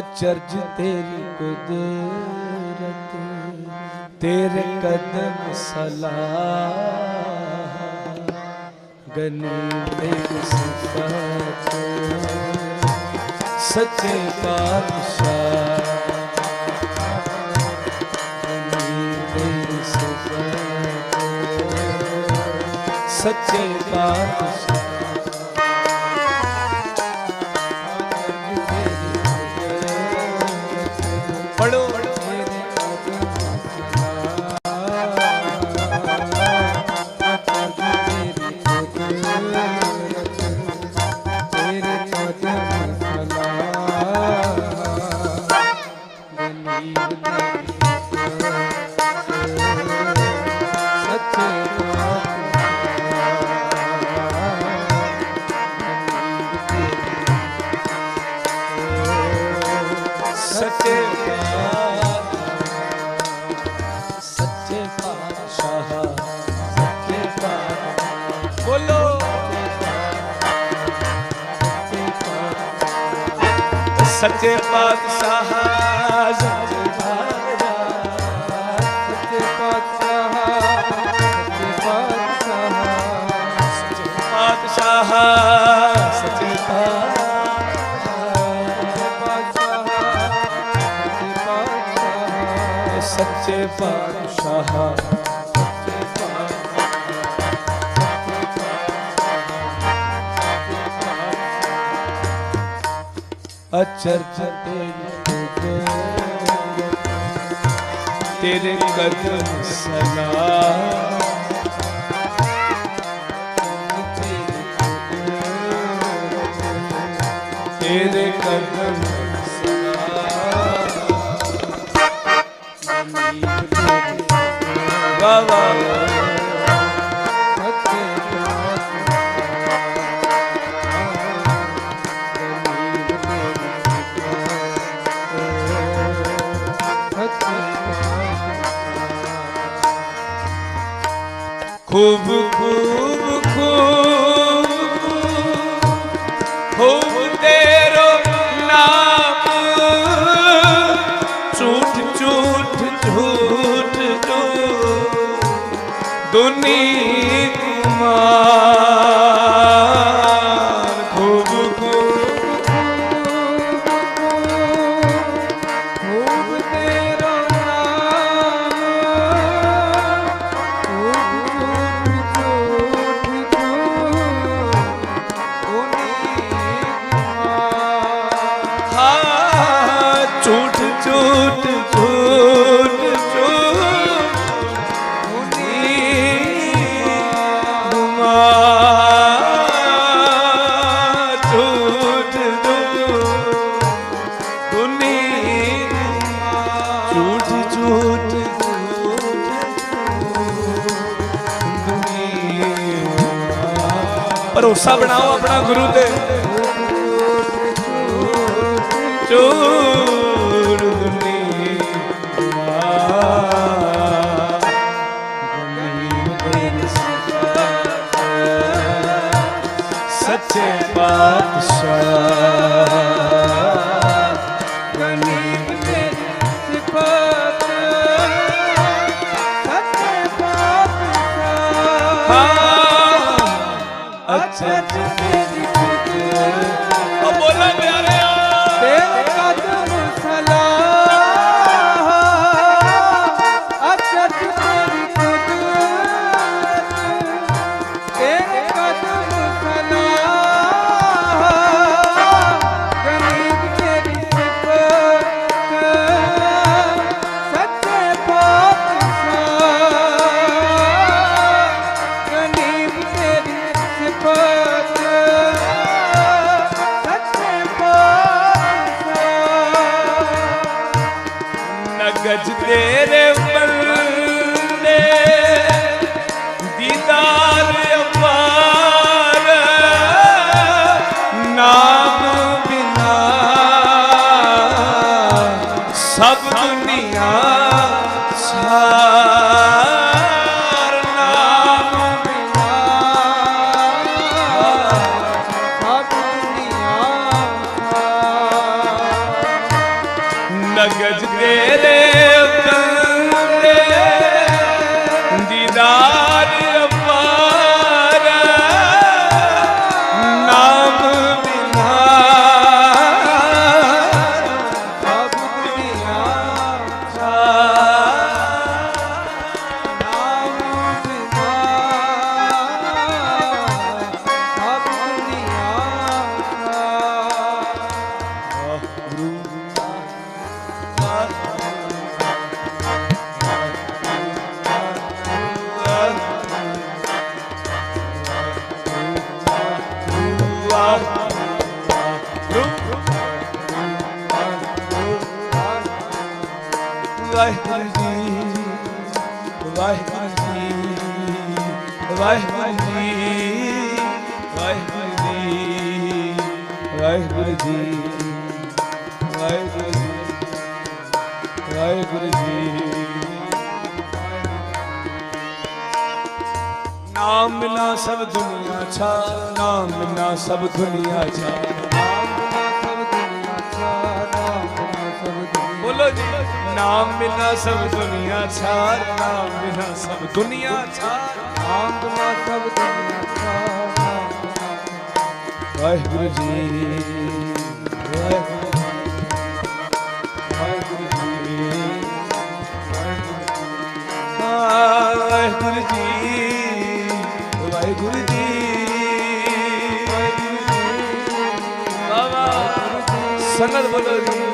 ਅਚਰਜ ਤੇਰੀ ਕੁਦਰਤ, ਤੇਰੇ ਕਦਮ ਸਲਾਹ। ਗਨੀ ਤੇਰੀ ਸਿਫਤ, ਸੱਚੇ ਪਾਤਸ਼ਾਹ। ਗਨੀ ਤੇਰੀ ਸੱਚੇ ਪਾਤਸ਼ਾਹ। ਸੱਚੇ ਪਾਤਸ਼ਾਹ ਅਚਰਜ ਤੇਰੀ ਤੇਰੇ ਕਦਮ ਸਲਾਮ ਤੇਰੇ ਕਦਮ ਸਲਾਮ ਵਾ ਵਾ ਖੂਬ ਖੂਬ ਖੂਬ। ਖੂਬ ਤੇਰੋ ਨਾਮ। ਝੂਠ ਝੂਠ ਝੂਠ ਝੂਠ। ਦੁਨੀ ਕੁਮਾਰ। ਭਰੋਸਾ ਬਣਾਓ ਆਪਣਾ ਗੁਰੂ ਤੇ। ਚੋਰ ਨਾਮ ਬਿਨਾ ਸਭ ਦੁਨੀਆ ਛਾ ਨਾਮ ਬਿਨਾ ਸਭ ਦੁਨੀਆ ਛਾ ਸਭ ਨਾਮ ਬਿਨਾ ਸਭ ਦੁਨੀਆ ਬੋਲੋ ਜੀ ਨਾਮ ਬਿਨਾ ਸਭ ਦੁਨੀਆ ਛਾਰ ਨਾਮ ਬਿਨਾ ਸਭ ਦੁਨੀਆ ਛਾਰ ਨਾਮ ਬਿਨਾ ਸਭ ਦੁਨੀਆ ਚਾ ਵਾਹਿਗੁਰੂ ਜੀ, ਵਾਹਿਗੁਰੂ ਵਾਹਿਗੁਰੂ ਜੀ। ਵਾਹਿਗੁਰੂ ਸੰਗਤ ਬੋਲੋ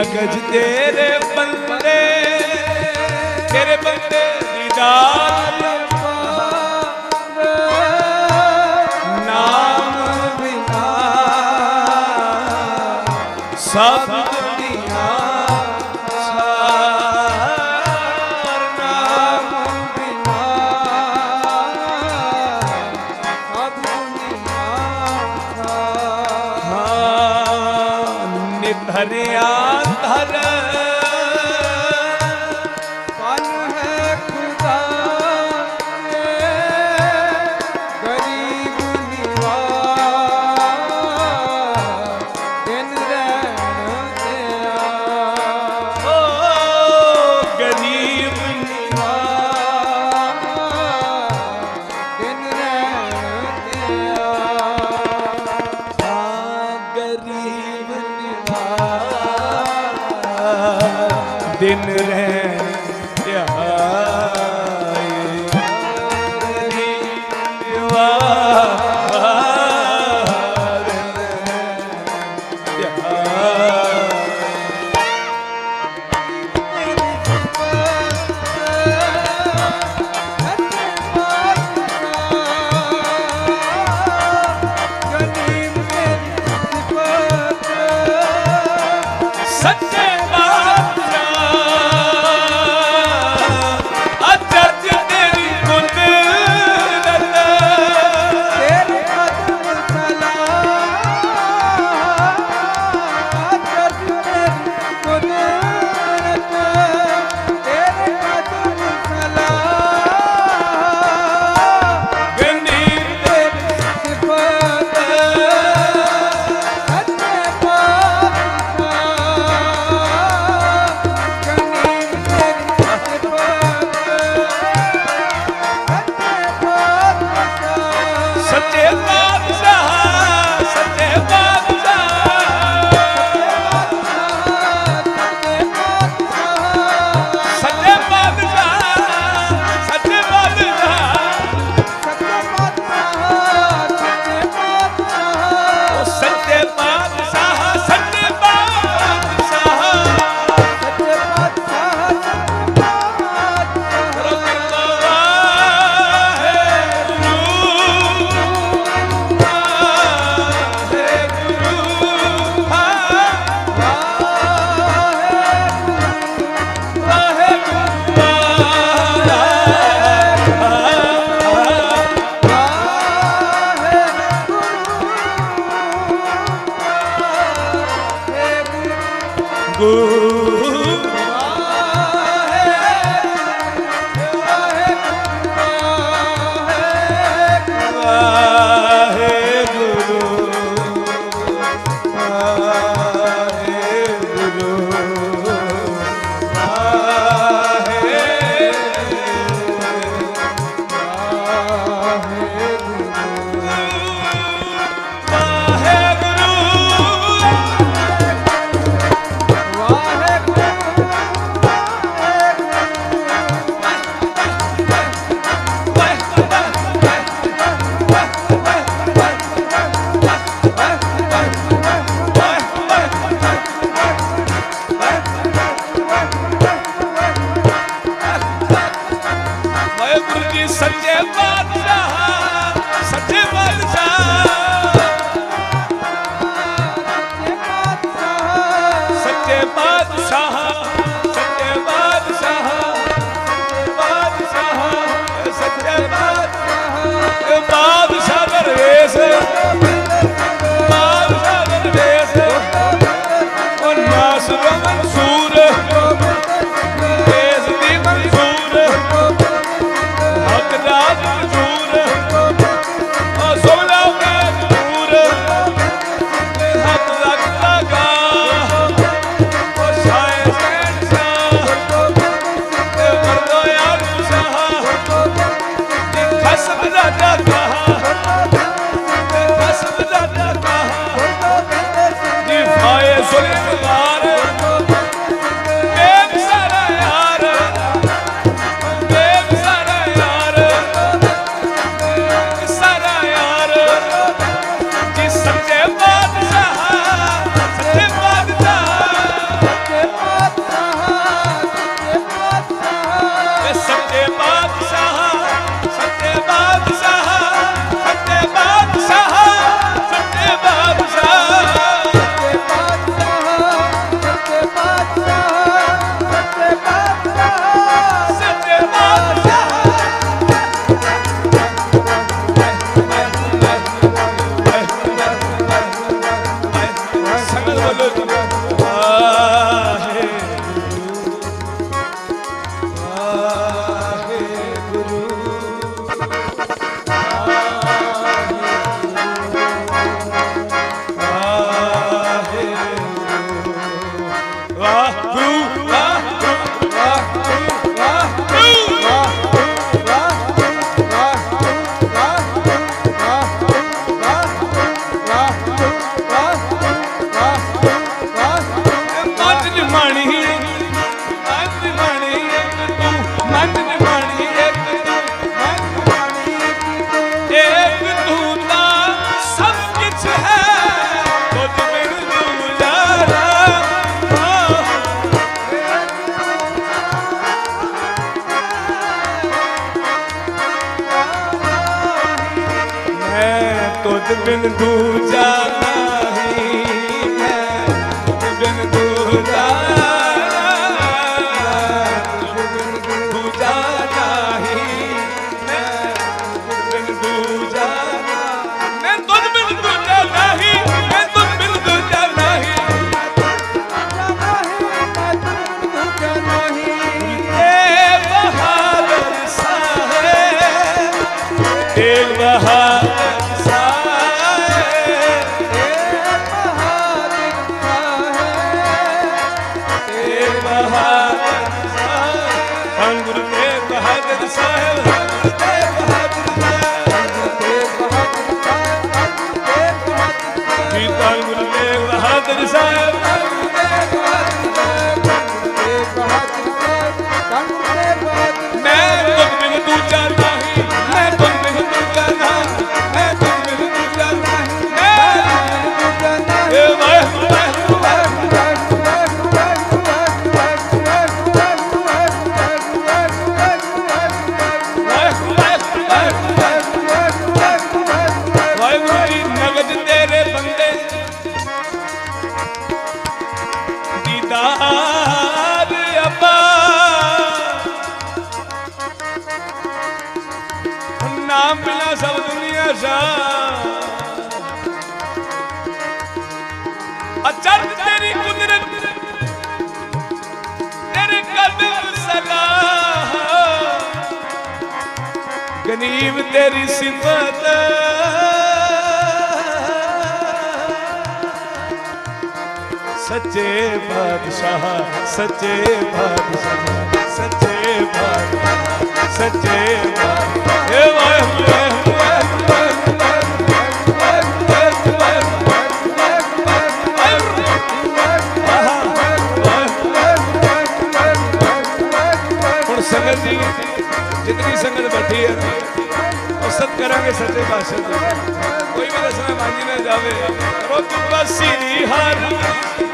ਨਗਜ ਤੇਰੇ ਬੰਦੇ ਤੇਰੇ ਬੰਦੇ ਦੀਦਾਰ ਨਾਮ ਬਿਨਾ ਸਭ ਦੁਨੀਆ ਸਾਰ, ਨਾਮ ਹਾਂ ਨਿਧਰਿਆ ਧਰ ਵਾਹਿਗੁਰੂ ਕਰੀਮ ਤੇਰੀ ਸਿਫਤ। ਸੱਚੇ ਬਾਦਸ਼ਾਹ ਸੱਚੇ ਬਾਦਸ਼ਾਹ ਸੱਚੇ ਬਾਦਸ਼ਾਹ ਸੱਚੇ ਬਾਦਸ਼ਾਹ ਏ ਵਾਹਿਗੁਰੂ ਸੰਗਤ ਜੀ ਸੰਗਤ ਬੈਠੀ ਹੈ ਮਕਸਦ ਕਰਾਂਗੇ ਸੱਚੇ ਪਾਤਸ਼ਾਹ ਜੀ। ਕੋਈ ਵੀ ਰਸਨਾ ਬਾਜੀ ਨਾ ਜਾਵੇ। ਕਰੋ ਬਸੀ ਦੀ ਹਾਰ।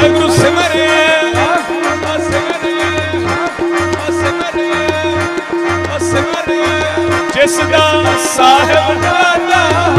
ਵਾਹਿਗੁਰੂ ਸਿਮਰਿਆ ਜਿਸ ਦਾ ਸਾਹਿਬ ਨਾਦਾ